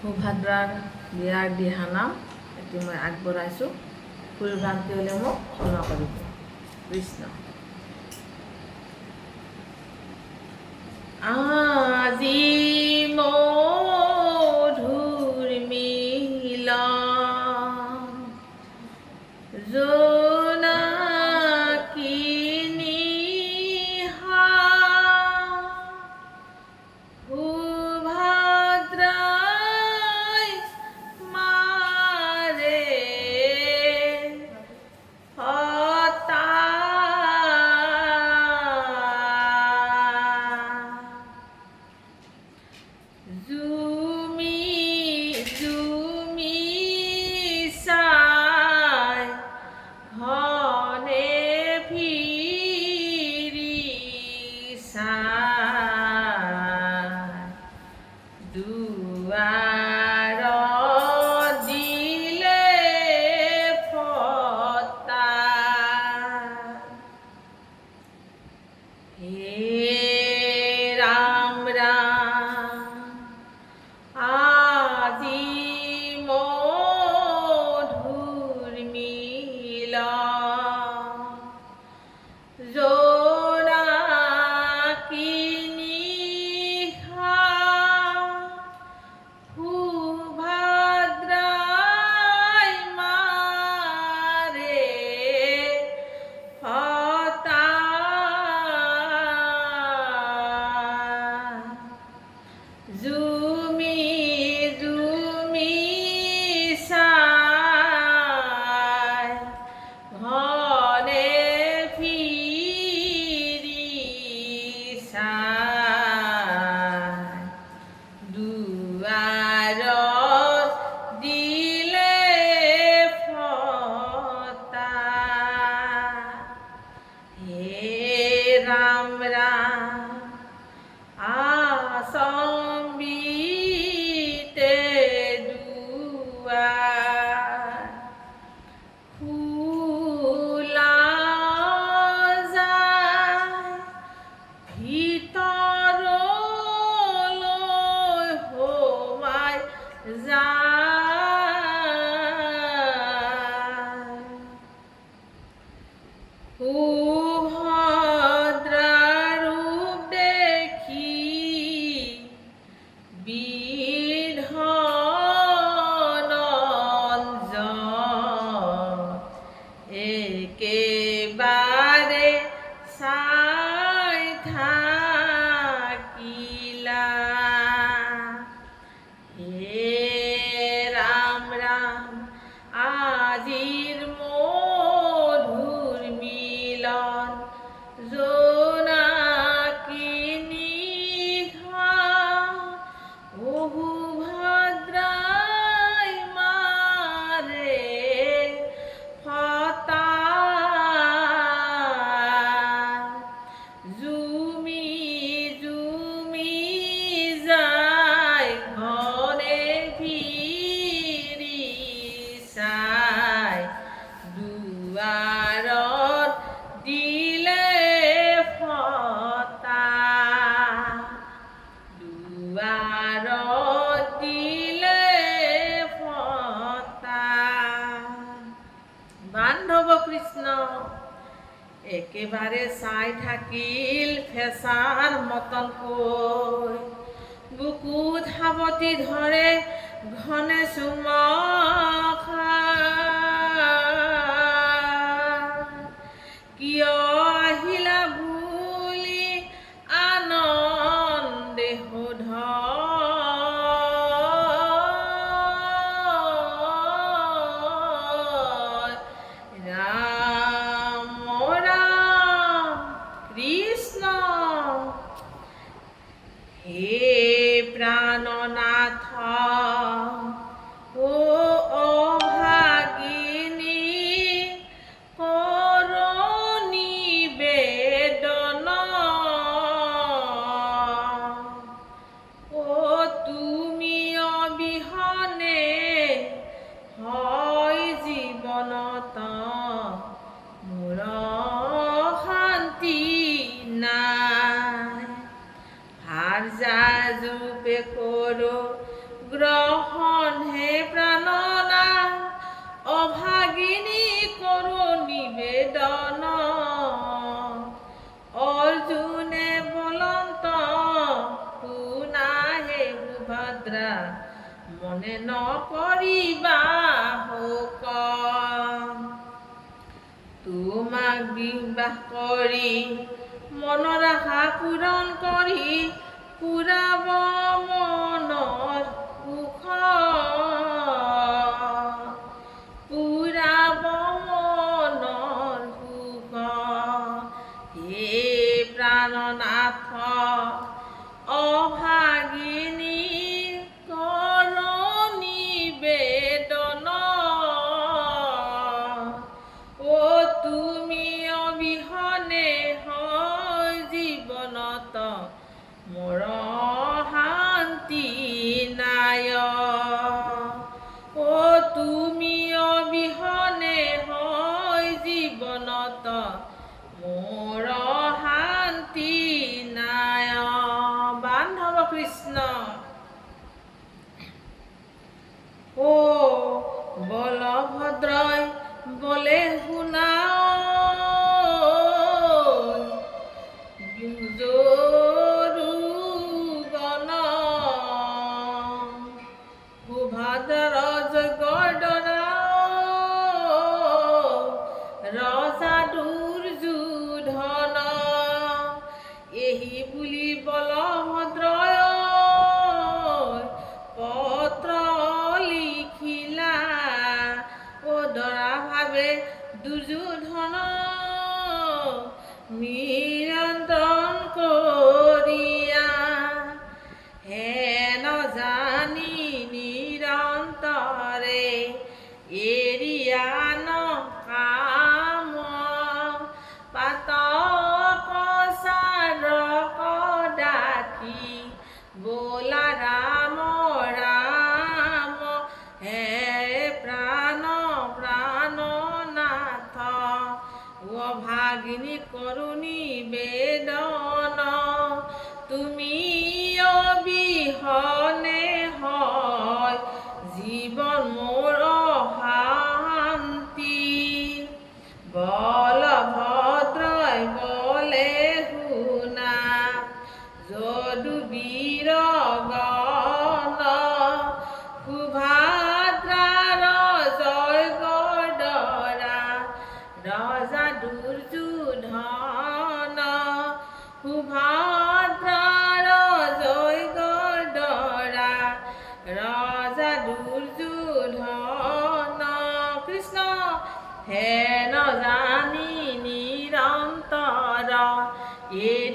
সুভাদ্ৰাৰ বিয়াৰ দিহানাম এটি মই আগবঢ়াইছোঁ। ভুল ভ্ৰান্তি হ'লে মোক ক্ষমা কৰিব। কৃষ্ণ। আজি কথা দিলে বান্ধৱ কৃষ্ণ একেবাৰে চাই থাকিল ফেচাৰ মতনকৈ বুকুত সাৱতি ধৰে ঘনে চুম খা নকৰিবা হোক তোমাক বিবাহ কৰি মনৰ আশা পূৰণ কৰি পূৰাব মনৰ সুখ। পুৰাব মনৰ সুখ। হে প্ৰাণনাথ অভা vou ler হেন জানি নিরন্তর এ